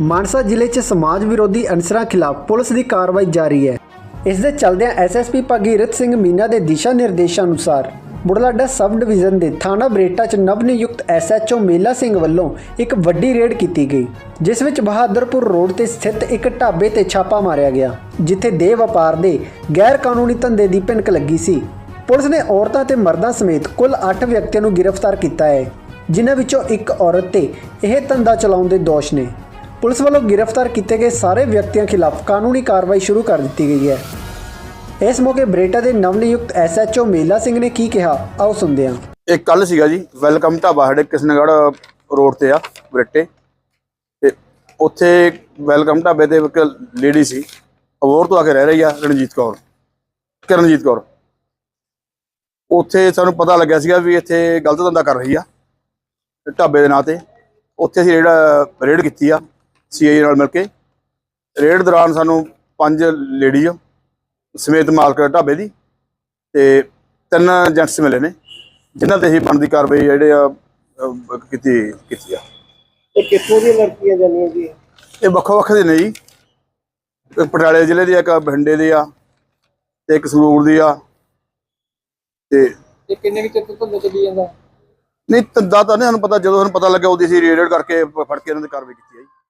ਮਾਨਸਾ ਜ਼ਿਲ੍ਹੇ 'ਚ ਸਮਾਜ ਵਿਰੋਧੀ ਅਨਸਰਾਂ ਖਿਲਾਫ ਪੁਲਿਸ ਦੀ ਕਾਰਵਾਈ ਜਾਰੀ ਹੈ। ਇਸ ਦੇ ਚੱਲਦਿਆਂ ਐਸਐਸਪੀ ਭਗੀਰਥ ਸਿੰਘ ਮੀਨਾ ਦੇ ਦਿਸ਼ਾ ਨਿਰਦੇਸ਼ਾਂ ਅਨੁਸਾਰ ਬੁਢਲਾਡਾ ਸਬ ਡਿਵੀਜ਼ਨ ਦੇ ਥਾਣਾ ਬਰੇਟਾ 'ਚ ਨਵਨਿਯੁਕਤ ਐਸਐਚਓ ਮੇਲਾ ਸਿੰਘ ਵੱਲੋਂ ਇੱਕ ਵੱਡੀ ਰੇਡ ਕੀਤੀ ਗਈ, ਜਿਸ ਵਿੱਚ ਬਹਾਦਰਪੁਰ ਰੋਡ ਤੇ ਸਥਿਤ ਇੱਕ ਢਾਬੇ ਤੇ ਛਾਪਾ ਮਾਰਿਆ ਗਿਆ, ਜਿੱਥੇ ਦੇ ਵਪਾਰ ਦੇ ਗੈਰ ਕਾਨੂੰਨੀ ਧੰਦੇ ਦੀ ਭਿਣਕ ਲੱਗੀ ਸੀ। ਪੁਲਿਸ ਨੇ ਔਰਤਾਂ ਤੇ ਮਰਦਾਂ ਸਮੇਤ ਕੁੱਲ 8 ਵਿਅਕਤੀਆਂ ਨੂੰ ਗ੍ਰਿਫਤਾਰ ਕੀਤਾ ਹੈ, ਜਿਨ੍ਹਾਂ ਵਿੱਚੋਂ ਇੱਕ ਔਰਤ ਤੇ ਇਹ ਧੰਦਾ ਚਲਾਉਣ ਦੇ ਦੋਸ਼ ਨੇ। ਪੁਲਿਸ ਵੱਲੋਂ ਗ੍ਰਿਫਤਾਰ ਕੀਤੇ ਗਏ ਸਾਰੇ ਵਿਅਕਤੀਆਂ ਖਿਲਾਫ ਕਾਨੂੰਨੀ ਕਾਰਵਾਈ ਸ਼ੁਰੂ ਕਰ ਦਿੱਤੀ ਗਈ ਹੈ। ਇਸ ਮੌਕੇ ਬਰੇਟਾ ਦੇ ਨਵਨਿਯੁਕਤ ਐਸਐਚਓ ਮੇਲਾ ਸਿੰਘ ਨੇ ਕੀ ਕਿਹਾ, ਆਓ ਸੁਣਦੇ ਹਾਂ। ਇਹ ਕੱਲ ਸੀਗਾ ਜੀ, ਵੈਲਕਮ ਢਾਬਾ ਸਾਡੇ ਕਿਸ਼ਨਗੜ੍ਹ ਰੋਡ ਤੇ ਆ, ਬਰੇਟੇ। ਤੇ ਉੱਥੇ ਵੈਲਕਮ ਢਾਬੇ ਤੇ ਇੱਕ ਲੇਡੀ ਸੀ ਅਬੋਰ ਤੋਂ ਆ ਕੇ ਰਹਿ ਰਹੀ ਆ, ਰਣਜੀਤ ਕੌਰ। ਕਰਨਜੀਤ ਕੌਰ। ਉੱਥੇ ਸਾਨੂੰ ਪਤਾ ਲੱਗਿਆ ਸੀਗਾ ਵੀ ਇੱਥੇ ਗਲਤ ਧੰਦਾ ਕਰ ਰਹੀ ਆ, ਢਾਬੇ ਦੇ ਨਾਂ ਤੇ। ਉੱਥੇ ਅਸੀਂ ਜਿਹੜਾ ਰੇਡ ਕੀਤੀ ਆ ਸੀਆਈ ਨਾਲ ਮਿਲ ਕੇ। ਰੇਡ ਦੌਰਾਨ ਸਾਨੂੰ ਪੰਜ ਲੇਡੀ ਸਮੇਤ ਮਾਲਕ ਢਾਬੇ ਦੀ ਤੇ ਤਿੰਨ ਜੈਂਟਸ ਮਿਲੇ ਨੇ ਜਿਨ੍ਹਾਂ ਤੇ ਹੀ ਬਣਦੀ ਕਾਰਵਾਈ ਜਿਹੜੇ ਆ ਅਹ, ਕੀਤੀ ਕੀਤੀ ਆ। ਇਹ ਕਿੱਥੋਂ ਦੀਆਂ ਲੜਕੀਆਂ ਜਾਨੀਆਂ ਜੀ? ਇਹ ਵੱਖੋ ਵੱਖ ਦੇ ਨੇ ਜੀ। ਇੱਕ ਪਟਿਆਲੇ ਜ਼ਿਲ੍ਹੇ ਦੀ ਆ, ਇੱਕ ਬਠਿੰਡੇ ਦੀ ਆ ਤੇ ਇੱਕ ਸੰਗਰੂਰ ਦੀ ਆ ਤੇ ਇਹ ਕਿੰਨੇ ਕਿ ਚਿਰ ਤੋਂ ਚੱਲੀ ਜਾਂਦਾ? ਨਹੀਂ ਤੰਦਾ ਤਾਂ ਨਹੀਂ ਸਾਨੂੰ ਪਤਾ ਜਦੋਂ ਸਾਨੂੰ ਪਤਾ ਲੱਗਿਆ ਉਹਦੀ ਅਸੀਂ ਰੇਡ ਕਰਕੇ ਫੜ ਕੇ ਇਹਨਾਂ ਦੀ ਕਾਰਵਾਈ ਕੀਤੀ ਆ ਜੀ।